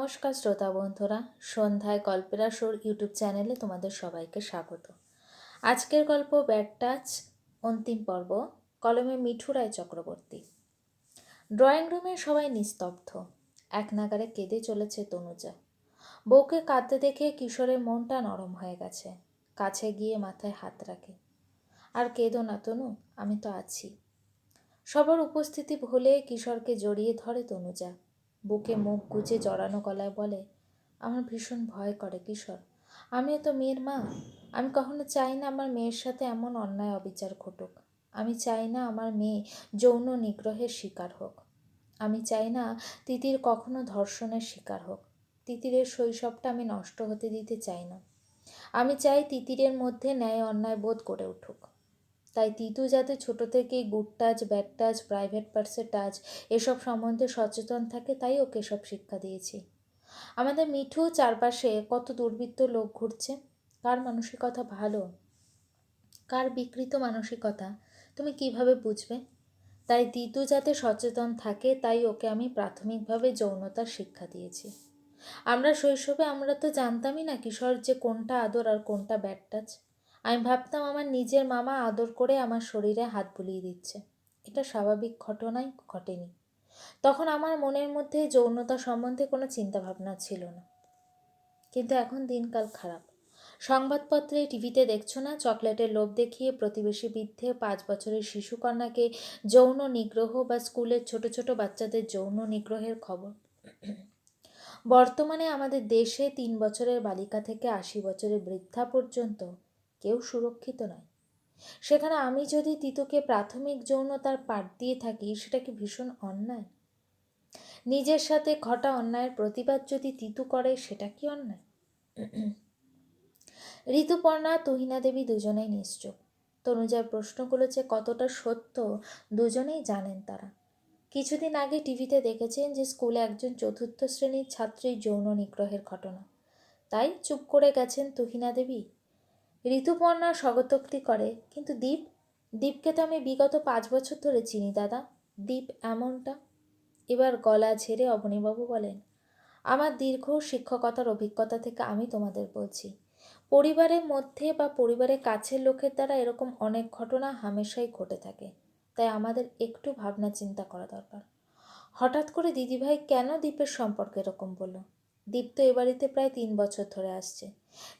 নমস্কার শ্রোতা বন্ধুরা, সন্ধ্যায় গল্পের আসর ইউটিউব চ্যানেলে তোমাদের সবাইকে স্বাগত। আজকের গল্প ব্যাড টাচ অন্তিম পর্ব, কলমে মিঠু রায় চক্রবর্তী। ড্রয়িং রুমে সবাই নিস্তব্ধ। এক নাগারে কেঁদে চলেছে তনুজা। বউকে কাঁদতে দেখে কিশোরের মনটা নরম হয়ে গেছে। কাছে গিয়ে মাথায় হাত রাখে। আর কেঁদো না তনু, আমি তো আছি। সবার উপস্থিতি ভুলে কিশোরকে জড়িয়ে ধরে তনুজা। বুকে মুখ গুজে জড়ানো গলায় বলে, আমার ভীষণ ভয় করে কিশোর। আমিও তো মেয়ের মা? আমি কখনো চাই না আমার মেয়ের সাথে এমন অন্যায় অবিচার ঘটুক। আমি চাই না আমার মেয়ে যৌন নিগ্রহের শিকার হোক। আমি চাই না তিতির কখনো ধর্ষণের শিকার হোক। তিতিরের শৈশবটা আমি নষ্ট হতে দিতে চাই না। আমি চাই তিতিরের মধ্যে ন্যায় অন্যায় বোধ করে উঠুক। তাই তিতু যাতে ছোট থেকেই good touch bad touch private পার্সের touch এসব সম্বন্ধে সচেতন থাকে, তাই ওকে সব শিক্ষা দিয়েছি। আমাদের মিঠু চারপাশে কত দুর্বৃত্ত লোক ঘুরছে। কার মানসিকতা ভালো? কার বিকৃত মানসিকতা? তুমি কীভাবে বুঝবে? তাই তিতু যাতে সচেতন থাকে, তাই ওকে আমি প্রাথমিকভাবে যৌনতার শিক্ষা দিয়েছি। আমরা শৈশবে আমরা তো জানতামই না কিশোর যে কোনটা আদর আর কোনটা ব্যাড টাচ আমি ভাবতাম আমার নিজের মামা আদর করে আমার শরীরে হাত বুলিয়ে দিচ্ছে। এটা স্বাভাবিক ঘটনাই ঘটেনি। তখন আমার মনের মধ্যে যৌনতা সম্বন্ধে কোনো চিন্তাভাবনা ছিল না। কিন্তু এখন দিনকাল খারাপ। সংবাদপত্রে, টিভিতে দেখছ না, চকলেটের লোভ দেখিয়ে প্রতিবেশী বৃদ্ধে পাঁচ বছরের শিশুকন্যাকে যৌন নিগ্রহ বা স্কুলের ছোট ছোট বাচ্চাদের যৌন নিগ্রহের খবর? বর্তমানে আমাদের দেশে তিন বছরের বালিকা থেকে আশি বছরের বৃদ্ধা পর্যন্ত কেউ সুরক্ষিত নয়। সেখানে আমি যদি তিতুকে প্রাথমিক যৌনতার পাঠ দিয়ে থাকি, সেটা কি ভীষণ অন্যায়? নিজের সাথে ঘটা অন্যায়ের প্রতিবাদ যদি তিতু করে, সেটা কি অন্যায়? ঋতুপর্ণা, তুহিনা দেবী দুজনেই নিশ্চুপ। তনুজার প্রশ্নগুলো যে কতটা সত্য, দুজনেই জানেন তারা। কিছুদিন আগে টিভিতে দেখেছেন যে স্কুলে একজন চতুর্থ শ্রেণির ছাত্রী যৌন নিগ্রহের ঘটনা। তাই চুপ করে গেছেন তুহিনা দেবী। ঋতুপর্ণা স্বগতোক্তি করে, কিন্তু দীপ, দীপকে তো আমি বিগত পাঁচ বছর ধরে চিনি দাদা, দীপ এমনটা? এবার গলা ঝেড়ে অবনীবাবু বলেন, আমার দীর্ঘ শিক্ষকতার অভিজ্ঞতা থেকে আমি তোমাদের বলছি। পরিবারের মধ্যে বা পরিবারের কাছের লোকের দ্বারা এরকম অনেক ঘটনা হামেশাই ঘটে থাকে। তাই আমাদের একটু ভাবনা চিন্তা করা দরকার। হঠাৎ করে দিদিভাই কেন দ্বীপের সম্পর্কে এরকম বলল? দীপ তো এ বাড়িতে প্রায় তিন বছর ধরে আসছে।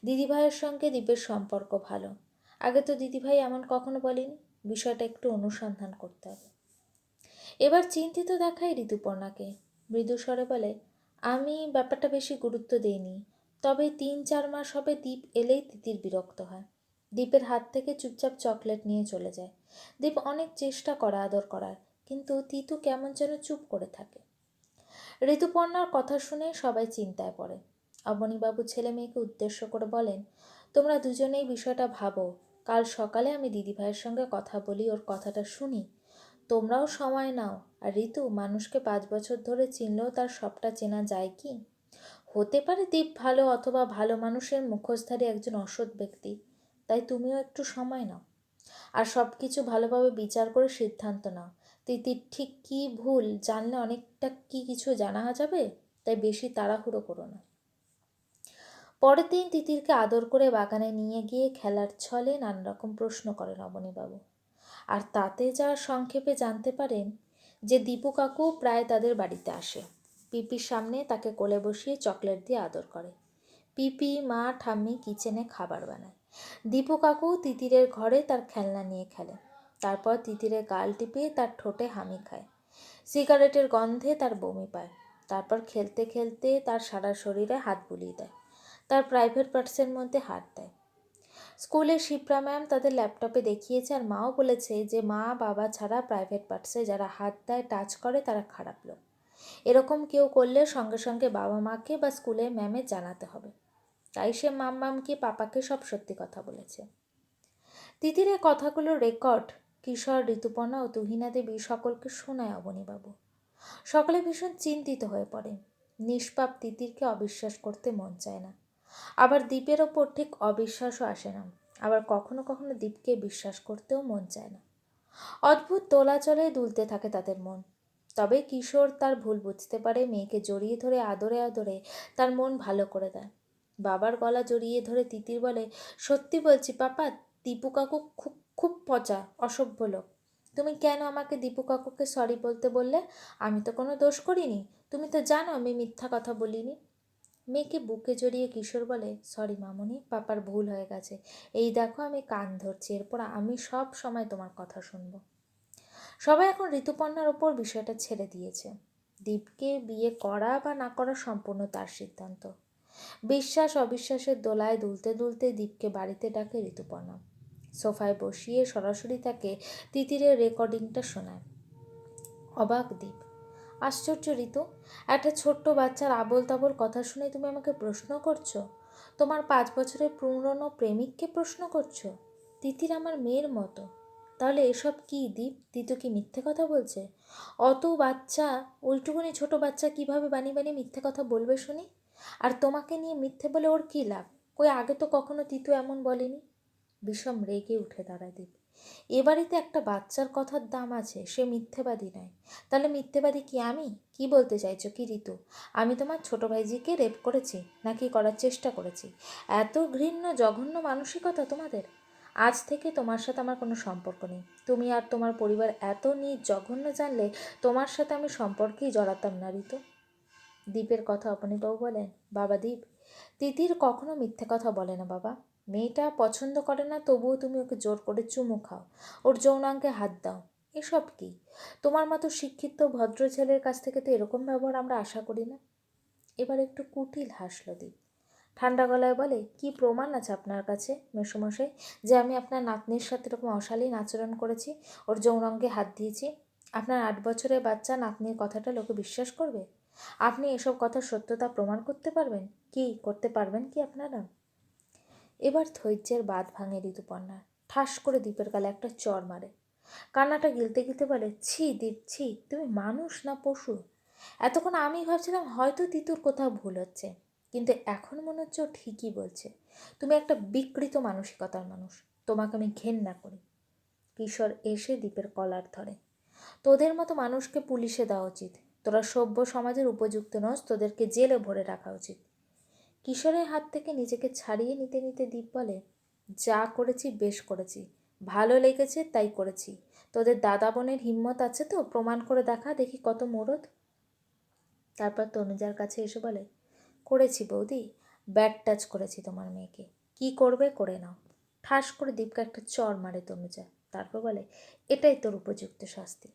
দিদিভাইয়ের সঙ্গে দীপের সম্পর্ক ভালো। আগে তো দিদিভাই এমন কখনো বলেনি, বিষয়টা একটু অনুসন্ধান করতে হবে। এবার চিন্তিত দেখায় ঋতুপর্ণাকে। মৃদু স্বরে বলে, আমি ব্যাপারটা বেশি গুরুত্ব দিইনি। তবে তিন চার মাস হবে দ্বীপ এলেই তিতির বিরক্ত হয়। দ্বীপের হাত থেকে চুপচাপ চকলেট নিয়ে চলে যায়। দ্বীপ অনেক চেষ্টা করে আদর করার, কিন্তু তিতু কেমন যেন চুপ করে থাকে। ঋতুপর্ণার কথা শুনে সবাই চিন্তায় পড়ে। অবনীবাবু ছেলে মেয়েকে উদ্দেশ্য করে বলেন, তোমরা দুজনেই বিষয়টা ভাবো। কাল সকালে আমি দিদিভাইয়ের সঙ্গে কথা বলি, ওর কথাটা শুনি। তোমরাও সময় নাও। আর ঋতু, মানুষকে পাঁচ বছর ধরে চিনলেও তার সবটা চেনা যায় কি? হতে পারে দীপ ভালো অথবা ভালো মানুষের মুখোশধারী একজন অসৎ ব্যক্তি। তাই তুমিও একটু সময় নাও। আর সব কিছু ভালোভাবে বিচার করে সিদ্ধান্ত নাও। তিতির ঠিক কি ভুল? জানলে অনেকটা কি কিছু জানা যাবে? তাই বেশি তাড়াহুড়ো করো না। পরের দিন তিতিরকে আদর করে বাগানে নিয়ে গিয়ে খেলার ছলে নানা রকম প্রশ্ন করেন অবনীবাবু আর তাতে যা সংক্ষেপে জানতে পারেন, যে দীপু কাকু প্রায় তাদের বাড়িতে আসে। পিপির সামনে তাকে কোলে বসিয়ে চকলেট দিয়ে আদর করে। পিপি, মা, ঠাম্মি কিচেনে খাবার বানায়। দীপু কাকু তিতিরের ঘরে তার খেলনা নিয়ে খেলে। তারপর তিতিরে গাল টিপিয়ে তার ঠোঁটে হামি খায়। সিগারেটের গন্ধে তার বমি পায়। তারপর খেলতে খেলতে তার সারা শরীরে হাত বুলিয়ে দেয়। তার প্রাইভেট পার্টসের মধ্যে হাত দেয়। স্কুলে শিপ্রা ম্যাম তাদের ল্যাপটপে দেখিয়েছে আর মাও বলেছে যে মা বাবা ছাড়া প্রাইভেট পার্টসে যারা হাত দেয় টাচ করে তারা খারাপ লোক। এরকম কেউ করলে সঙ্গে সঙ্গে বাবা মাকে বা স্কুলে ম্যামে জানাতে হবে। তাই সে মাম মামকে পাপাকে সব সত্যি কথা বলেছে। তিতিরের কথাগুলো রেকর্ড কিশোর, ঋতুপর্ণা ও তুহিনা দেবী সকলকে শোনায় অবনীবাবু। সকলে ভীষণ চিন্তিত হয়ে পড়ে। নিষ্পাপ তিতিরকে অবিশ্বাস করতে মন চায় না। আবার দ্বীপের ওপর ঠিক অবিশ্বাসও আসে না। আবার কখনো কখনো দ্বীপকে বিশ্বাস করতেও মন চায় না। অদ্ভুত দোলাচলে দুলতে থাকে তাদের মন। তবে কিশোর তার ভুল বুঝতে পারে, মেয়েকে জড়িয়ে ধরে আদরে আদরে তার মন ভালো করে দেয়। বাবার গলা জড়িয়ে ধরে তিতির বলে, সত্যি বলছি পাপা, দীপু কাকু খুব খুব পচা অসভ্য লোক। তুমি কেন আমাকে দীপু কাকুকে সরি বলতে বললে? আমি তো কোনো দোষ করিনি। তুমি তো জানো আমি মিথ্যা কথা বলিনি। মেয়েকে বুকে জড়িয়ে কিশোর বলে সরি মামনি, পাপার ভুল হয়ে গেছে। এই দেখো আমি কান ধরছি। এরপর আমি সব সময় তোমার কথা শুনব। সবাই এখন ঋতুপর্ণার ওপর বিষয়টা ছেড়ে দিয়েছে। দীপকে বিয়ে করা বা না করা সম্পূর্ণ তার সিদ্ধান্ত। বিশ্বাস অবিশ্বাসের দোলায় দুলতে দুলতে দীপকে বাড়িতে ডাকে ঋতুপর্ণা। সোফায় বসিয়ে সরাসরি তাকে তিতিরের রেকর্ডিংটা শোনায়। অবাক দ্বীপ আশ্চর্য, ঋতু। একটা ছোট্ট বাচ্চার আবল তাবল কথা শুনে তুমি আমাকে প্রশ্ন করছ? তোমার পাঁচ বছরের পুরনো প্রেমিককে প্রশ্ন করছ? তিতির আমার মেয়ের মতো। তাহলে এসব কি দীপ? তিতু কি মিথ্যে কথা বলছে? অত বাচ্চা ওইটুকুনি ছোট বাচ্চা কীভাবে বানিয়ে বানিয়ে মিথ্যে কথা বলবে শুনি? আর তোমাকে নিয়ে মিথ্যে বলে ওর কী লাভ? কই আগে তো কখনো তিতু এমন বলেনি? বিষম রেগে উঠে দাঁড়ায় দীপ এ বাড়িতে একটা বাচ্চার কথার দাম আছে, সে মিথ্যেবাদী নয়। তাহলে মিথ্যেবাদী কি আমি? কি বলতে চাইছো কি ঋতু? আমি তোমার ছোট ভাইজিকে রেপ করেছি, নাকি করার চেষ্টা করেছি? এত ঘৃণ্য, জঘন্য মানসিকতা তোমাদের? আজ থেকে তোমার সাথে আমার কোনো সম্পর্ক নেই। তুমি আর তোমার পরিবার এত নিজ জঘন্য জানলে তোমার সাথে আমি সম্পর্কেই জড়াতাম না, ঋতু। দ্বীপের কথা অপনীবাবু বলেন, বাবা দ্বীপ তিতির কখনো মিথ্যে কথা বলে না, বাবা। মেয়েটা পছন্দ করে না, তবুও তুমি ওকে জোর করে চুমু খাও। ওর যৌনাঙ্গে হাত দাও। এসব কি? তোমার মতো শিক্ষিত ভদ্র ছেলের কাছ থেকে তো এরকম ব্যবহার আমরা আশা করি না। এবার একটু কুটিল হাসলো দ্বীপ ঠান্ডা গলায় বলে, কি প্রমাণ আছে আপনার কাছে, মেসমশাই, যে আমি আপনার নাতনির সাথে এরকম অশালীন আচরণ করেছি? ওর যৌনাঙ্গে হাত দিয়েছি? আপনার আট বছরের বাচ্চা নাতনির কথাটা লোকে বিশ্বাস করবে? আপনি এসব কথার সত্যতা প্রমাণ করতে পারবেন? কি, করতে পারবেন কি আপনারা? এবার ধৈর্যের বাদ ভাঙে ঋতুপর্ণার ঠাস করে দ্বীপের গালে একটা চর মারে। কান্নাটা গিলতে গিলতে বলে, ছি দীপ, ছি, তুমি মানুষ না পশু? এতক্ষণ আমি ভাবছিলাম হয়তো তিতুর কোথাও ভুল হচ্ছে, কিন্তু এখন মনে হচ্ছে ও ঠিকই বলছে। তুমি একটা বিকৃত মানসিকতার মানুষ, তোমাকে আমি ঘেন্না করি। কিশোর এসে দ্বীপের কলার ধরে। তোদের মতো মানুষকে পুলিশে দেওয়া উচিত। তোরা সভ্য সমাজের উপযুক্ত নস, তোদেরকে জেলে ভরে রাখা উচিত। কিশোরের হাত থেকে নিজেকে ছাড়িয়ে নিতে নিতে দ্বীপ বলে, যা করেছি বেশ করেছি, ভালো লেগেছে তাই করেছি। তোদের দাদা বোনের হিম্মত আছে তো, প্রমাণ করে দেখা, দেখি কত মোরদ? তারপর তনুজার কাছে এসে বলে, করেছি বৌদি ব্যাড টাচ করেছি তোমার মেয়েকে। কি করবে করে নাও। ঠাস করে দীপকে একটা চর মারে তনুজা, তারপর বলে, এটাই তোর উপযুক্ত শাস্তি।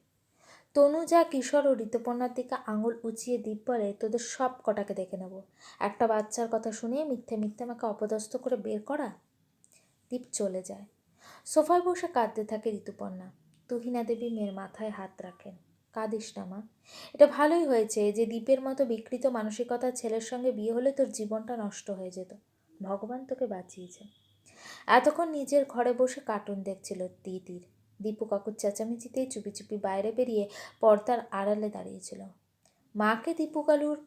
তনুজা কিশোর ও ঋতুপর্ণার দিকে আঙুল উঁচিয়ে দ্বীপ বলে তোদের সব কটাকে দেখে নেব। একটা বাচ্চার কথা শুনিয়ে মিথ্যে মিথ্যে আমাকে অপদস্থ করে বের করা? দ্বীপ চলে যায়। সোফায় বসে কাঁদতে থাকে ঋতুপর্ণা। তুহিনা দেবী মেয়ের মাথায় হাত রাখেন। কাঁদিস না মা। এটা ভালোই হয়েছে যে দ্বীপের মতো বিকৃত মানসিকতার ছেলের সঙ্গে বিয়ে হলে তোর জীবনটা নষ্ট হয়ে যেত। ভগবান তোকে বাঁচিয়েছে। এতক্ষণ নিজের ঘরে বসে কার্টুন দেখছিল তিতির। দীপু কাকুর চেঁচামেচিতেই চুপি চুপি বাইরে বেরিয়ে পর্দার আড়ালে দাঁড়িয়েছিল মাকে দীপু কালুর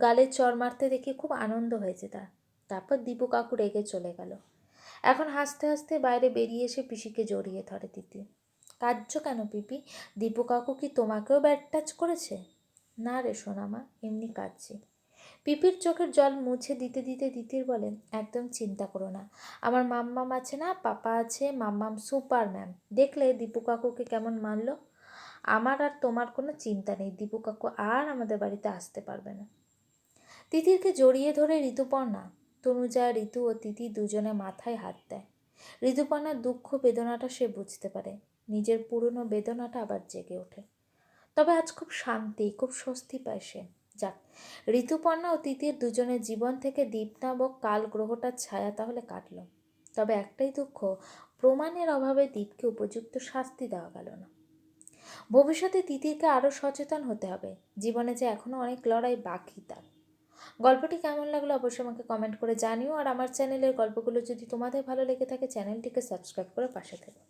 গালে চর মারতে দেখে খুব আনন্দ হয়েছে তার। তারপর দীপু কাকু রেগে চলে গেল। এখন হাসতে হাসতে বাইরে বেরিয়ে এসে পিসিকে জড়িয়ে ধরে তিতি। কাঁদছ কেন পিপি? দীপু কাকু কি তোমাকেও ব্যাট টাচ করেছে? না রে সোনামা, এমনি কাঁদছি। পিপির চোখের জল মুছে দিতে দিতে দিতির বলেন, একদম চিন্তা করো না। আমার মাম্মাম আছে না, পাপা আছে, মাম্মাম সুপার ম্যাম দেখলে দীপু কাকুকে কেমন মানলো? আমার আর তোমার কোনো চিন্তা নেই, দীপু কাকু আর আমাদের বাড়িতে আসতে পারবে না। তিতিরকে জড়িয়ে ধরে ঋতুপর্ণা। তনুজা, ঋতু ও তিতি দুজনে মাথায় হাত দেয়। ঋতুপর্ণার দুঃখ বেদনাটা সে বুঝতে পারে। নিজের পুরনো বেদনাটা আবার জেগে ওঠে। তবে আজ খুব শান্তি, খুব স্বস্তি পায় সে। যাক, ঋতুপর্ণা ও তিতির দুজনের জীবন থেকে দ্বীপ নামক কাল গ্রহটার ছায়া তাহলে কাটল। তবে একটাই দুঃখ, প্রমাণের অভাবে দ্বীপকে উপযুক্ত শাস্তি দেওয়া গেল না। ভবিষ্যতে তিতিরকে আরও সচেতন হতে হবে, জীবনে যে এখনও অনেক লড়াই বাকি তার। গল্পটি কেমন লাগল অবশ্যই আমাকে কমেন্ট করে জানিও, আর আমার চ্যানেলের গল্পগুলো যদি তোমাদের ভালো লেগে থাকে, চ্যানেলটিকে সাবস্ক্রাইব করে পাশে থেকো।